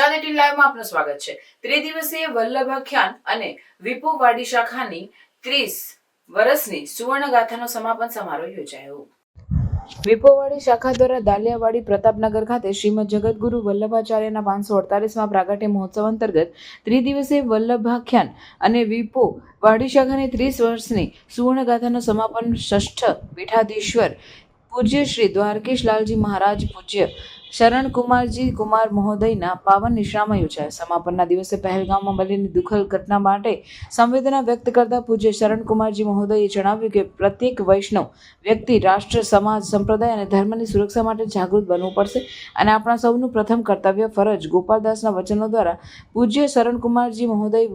Gujarat eighteen લાઈવમાં આપનું સ્વાગત છે. ત્રિદિવસીય વલ્લભાખ્યાન અને વિપુ વાડી શાખાની ત્રીસ વર્ષની સુવર્ણગાથાનો સમાપન સમારોહ યોજાયો. વિપોવાડી શાખા દ્વારા દાલિયાવાડી પ્રતાપનગર ખાતે શ્રીમદ જગદગુરુ વલ્લભાચાર્યના પાંચસો અડતાલીસમાં પ્રાગટ્ય મહોત્સવ અંતર્ગત ત્રિદિવસીય વલ્લભાખ્યાન અને વિપો વાડી શાખાની ત્રીસ વર્ષની સુવર્ણગાથાનું સમાપન ષષ્ઠ પીઠાધીશ્વર પૂજ્ય શ્રી દ્વારકેશ લાલજી મહારાજ પૂજ્ય શરણ કુમારજી કુમાર મહોદયના પાવન નિશ્રામાં યોજાયા. સમાપનના દિવસે પહેલગામમાં બનેલી દુઃખદ ઘટના માટે સંવેદના વ્યક્ત કરતા પૂજ્ય શરણ કુમારજી મહોદયે જણાવ્યું કે પ્રત્યેક વૈષ્ણવ વ્યક્તિ રાષ્ટ્ર, સમાજ, સંપ્રદાય અને ધર્મની સુરક્ષા માટે જાગૃત બનવું પડશે અને આપણા સૌનું પ્રથમ કર્તવ્ય ફરજ ગોપાલદાસના વચનો દ્વારા પૂજ્ય શરણકુમારજી મહોદય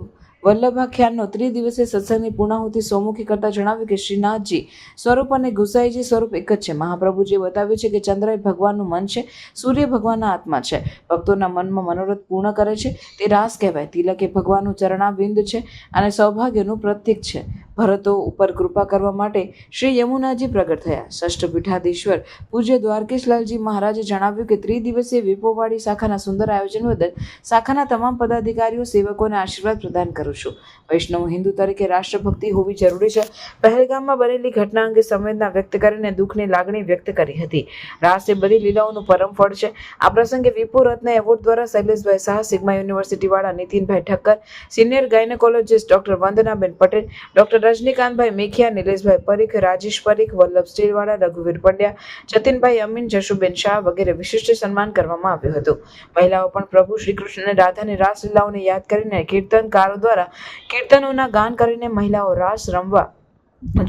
વલ્લભાખ્યાનનો ત્રિદિવસીય સત્સંગની પૂર્ણાહુતિ સોમુખી કરતા જણાવ્યું કે શ્રીનાથજી સ્વરૂપ અને ગુસાઈજી સ્વરૂપ એક જ છે. મહાપ્રભુજીએ બતાવ્યું છે કે ચંદ્ર એ ભગવાનનું મન છે, સૂર્ય ભગવાનના આત્મા છે. ભક્તોના મનમાં મનોરથ પૂર્ણ કરે છે. તે રાસ કહેવાય. તિલક એ ભગવાનનું ચરણાબિંદ છે અને સૌભાગ્યનું પ્રતીક છે. ભરતો ઉપર કૃપા કરવા માટે શ્રી યમુનાજી પ્રગટ થયા. ષષ્ઠ પીઠાધીશ્વર પૂજ્ય દ્વારકેશલાલજી મહારાજે જણાવ્યું કે ત્રિદિવસીય વિપોવાડી શાખાના સુંદર આયોજન બદલ શાખાના તમામ પદાધિકારીઓ, સેવકોને આશીર્વાદ પ્રદાન કરું છું. વૈષ્ણવ હિન્દુ તરીકે રાષ્ટ્રભક્તિ હોવી જરૂરી છે. પહેલગામમાં બનેલી ઘટના અંગે સંવેદના વ્યક્ત કરીને દુઃખની લાગણી વ્યક્ત કરી હતી. રાસ એ બધી લીલાઓનું પરમ ફળ છે. આ પ્રસંગે વિપુ રત્ન એવોર્ડ દ્વારા શૈલેષભાઈ Shah, Sigma યુનિવર્સિટીવાળા Nitinbhai Thakkar, senior gynaecologist doctor Vandanaben Patel, doctor Rajnikantbhai Mekhia, Nileshbhai Parikh, Rajesh Parikh, Vallabh સ્ટીલવાળા, રઘુવીર પંડ્યા, જતીનભાઈ અમીન, જશુબેન શાહ વગેરે વિશિષ્ટ સન્માન કરવામાં આવ્યું હતું. મહિલાઓ પણ પ્રભુ શ્રી રાધાની રાસલીલાઓને યાદ કરીને કીર્તનકારો દ્વારા કીર્તનોના ગાન કરીને મહિલાઓ રાસ રમવા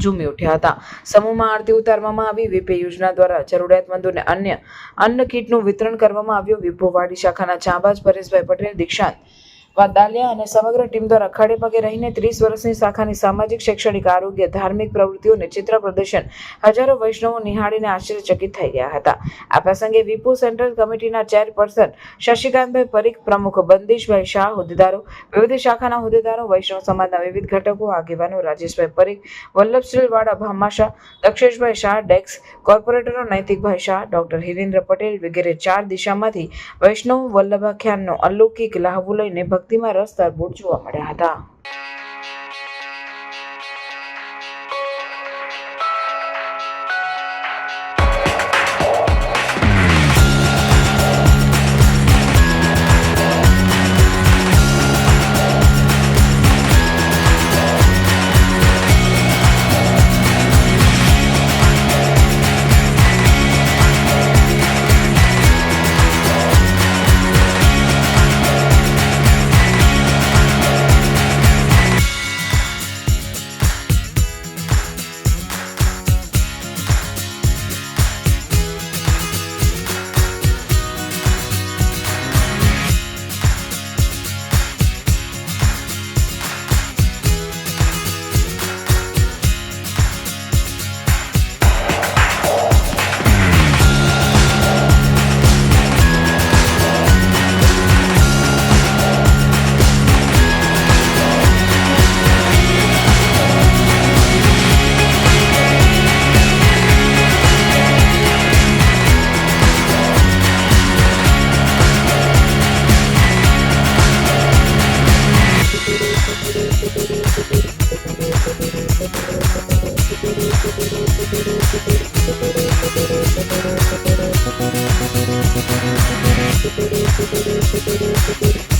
ઝૂમી ઉઠ્યા હતા. સમૂહમાં આરતી ઉતારવામાં આવી. વીપે યોજના દ્વારા જરૂરિયાતમંદોને અન્ય અન્ન કીટનું વિતરણ કરવામાં આવ્યું. વિભોવાડી શાખાના ચાંબાજ પરેશભાઈ પટેલ, દીક્ષાંત વાદાલિયા અને સમગ્ર ટીમ દ્વારા ખડે પગે રહીને ત્રીસ વર્ષની શાખાની સામાજિક, શૈક્ષણિક, આરોગ્ય, ધાર્મિક પ્રવૃત્તિઓને ચિત્ર પ્રદર્શન હજારો વૈષ્ણવો નિહાળીને આશ્ચર્યચકિત થઈ ગયા હતા. આ પ્રસંગે વિપુ સેન્ટ્રલ કમિટીના ચેરપર્સન શશિકાંતભાઈ પરીખ પ્રમુખ, બંદીશભાઈ શાહ હોદ્દેદારો, વિવિધ શાખાના હોદ્દેદારો, વૈષ્ણવ સમાજના વિવિધ ઘટકો, આગેવાનો રાજેશભાઈ પરીખ વલ્લભશ્રીવાડા ભામાશા દક્ષેશભાઈ શાહ, ડેક્સ કોર્પોરેટરો, નૈતિકભાઈ શાહ, ડોક્ટર હિરેન્દ્ર પટેલ વગેરે ચાર દિશામાંથી વૈષ્ણવ વલ્લભાખ્યાનનો અલૌકિક લાહવો લઈને ભક્તિમાં રસ તરબોળ જોવા મળ્યા હતા. Thank